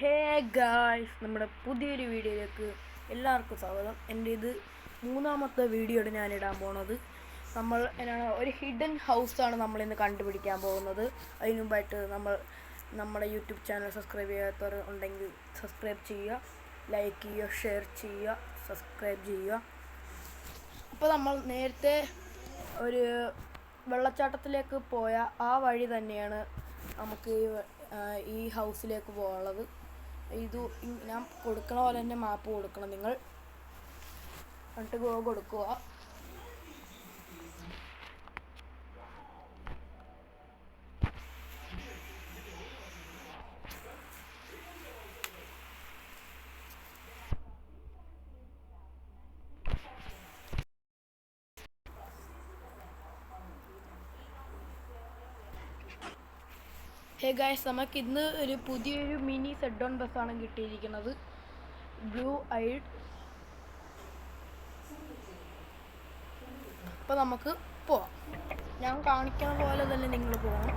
Hey guys നമ്മുടെ പുതിയൊരു വീഡിയോയിലേക്ക് എല്ലാവർക്കും സ്വാഗതം. എന്റെ ഇത് മൂന്നാമത്തെ വീഡിയോ ആണ് ഞാൻ ഇടാൻ പോണത്. നമ്മൾ എന്നാണ് ഒരു ഹിഡൻ ഹൗസാണ് നമ്മൾ ഇന്ന് കണ്ടുപിടിക്കാൻ പോകുന്നത്. അതിന് മുമ്പായിട്ട് നമ്മൾ നമ്മുടെ യൂട്യൂബ് ചാനൽ സബ്സ്ക്രൈബ് ചെയ്യാത്തവർ ഉണ്ടെങ്കിൽ സബ്സ്ക്രൈബ് ചെയ്യുക ലൈക്ക് ചെയ്യുക ഷെയർ ചെയ്യുക സബ്സ്ക്രൈബ് ചെയ്യുക. അപ്പോൾ നമ്മൾ നേരത്തെ ഒരു വെള്ളച്ചാട്ടത്തിലേക്ക് പോയ ആ വഴി തന്നെയാണ് നമുക്ക് ഈ ഹൗസിലേക്ക് പോകാനുള്ളത്. ഇത് ഞാൻ കൊടുക്കണ പോലെ തന്നെ മാപ്പ് കൊടുക്കണം. നിങ്ങൾ എന്നിട്ട് ഗോ കൊടുക്കുക. ഹേ ഗായ്സ് നമുക്ക് ഇന്ന് ഒരു പുതിയൊരു മിനി സെഡോൺ ബസ്സാണ് കിട്ടിയിരിക്കുന്നത്. ബ്ലൂ ഐഡ് അപ്പോൾ നമുക്ക് പോവാം. ഞാൻ കാണിക്കുന്ന പോലെ തന്നെ നിങ്ങൾ പോകണം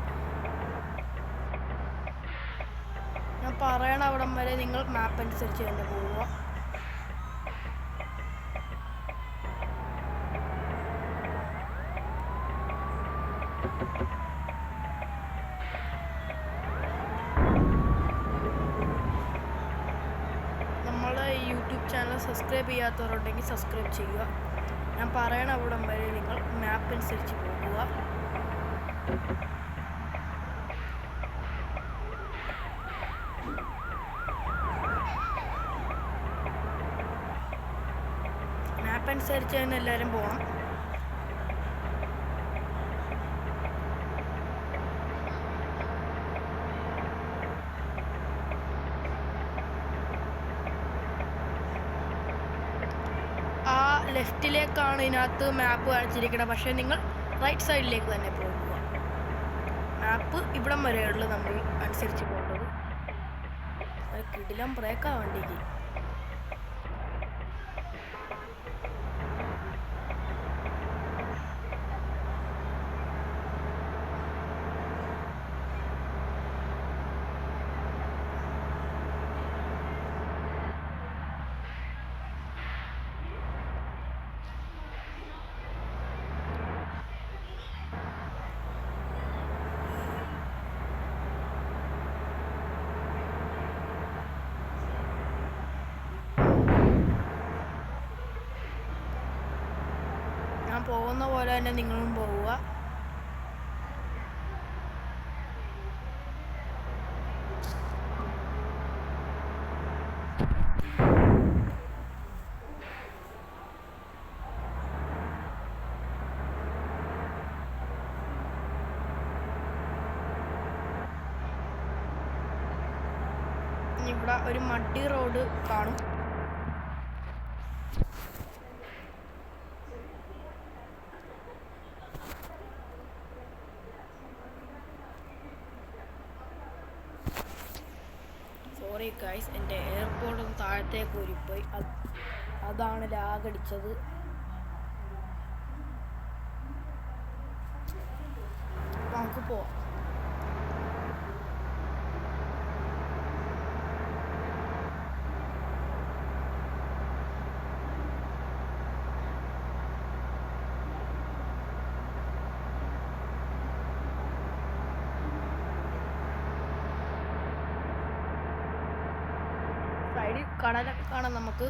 ഞാൻ പറയണ അവിടം വരെ നിങ്ങൾ മാപ്പ് അനുസരിച്ച് തന്നെ പോവുക. നമ്മളെ യൂട്യൂബ് ചാനൽ സബ്സ്ക്രൈബ് ചെയ്യാത്തവരുണ്ടെങ്കിൽ സബ്സ്ക്രൈബ് ചെയ്യുക. ഞാൻ പറയണ അവിടം വരെ നിങ്ങൾ മാപ്പ് അനുസരിച്ച് പോകുക. മാപ്പ് അനുസരിച്ച് തന്നെ എല്ലാവരും പോകണം ആ ലെഫ്റ്റിലേക്കാണ് ഇതിനകത്ത് മാപ്പ് കാണിച്ചിരിക്കുന്നത് പക്ഷേ നിങ്ങൾ റൈറ്റ് സൈഡിലേക്ക് തന്നെ പോകുക. മാപ്പ് ഇവിടം വരെയുള്ള നമ്മൾ അനുസരിച്ച് പോകേണ്ടത്. കിടിലം ബ്രേക്കാ വണ്ടിക്ക് ഞാൻ പോകുന്ന പോലെ തന്നെ നിങ്ങളും പോവുക. ഇവിടെ ഒരു മട്ടി റോഡ് കാണും. ഗൈസ് എന്റെ എയർപോർട്ടും താഴത്തേക്ക് ഊരിപ്പോയി. അത് അതാണ് ലാഗടിച്ചത് നമുക്ക് പോവാം. കടലൊക്കെ കാണാം നമുക്ക്.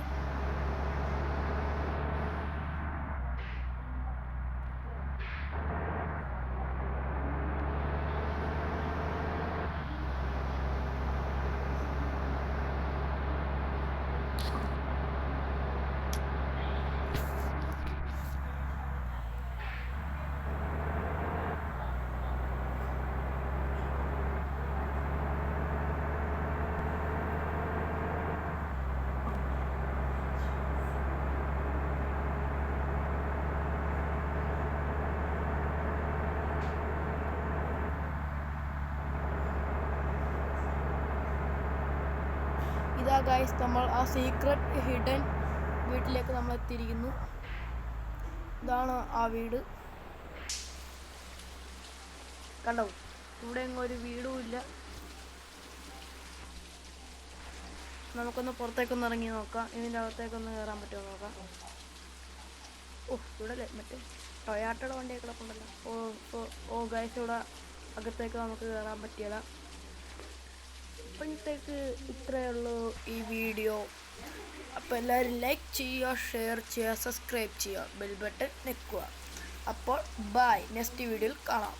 ഇതാ ഗൈസ് നമ്മൾ ആ സീക്രട്ട് ഹിഡൻ വീട്ടിലേക്ക് നമ്മൾ എത്തിയിരിക്കുന്നു. ഇതാണ് ആ വീട്. കണ്ടോ? ഇവിടെ എങ്ങും ഒരു വീടും ഇല്ല. നമുക്കൊന്ന് പുറത്തേക്കൊന്ന് ഇറങ്ങി നോക്കാം. ഇതിന്റെ അകത്തേക്കൊന്ന് കയറാൻ പറ്റുമോ നോക്കാം. ഓ ഇവിടെ മറ്റേ ടൊയാട്ടയുടെ വണ്ടിയൊക്കെ കിടപ്പുണ്ടല്ലോ. ഓ ഓ ഗൈസ് ഇവിടെ അകത്തേക്ക് നമുക്ക് കയറാൻ പറ്റിയല്ല അപ്പോഴത്തേക്ക് ഇത്രയേ ഉള്ളൂ ഈ വീഡിയോ. അപ്പോൾ എല്ലാവരും ലൈക്ക് ചെയ്യുക ഷെയർ ചെയ്യുക സബ്സ്ക്രൈബ് ചെയ്യുക ബെൽ ബട്ടൺ നിൽക്കുക അപ്പോൾ ബൈ. നെക്സ്റ്റ് വീഡിയോയിൽ കാണാം.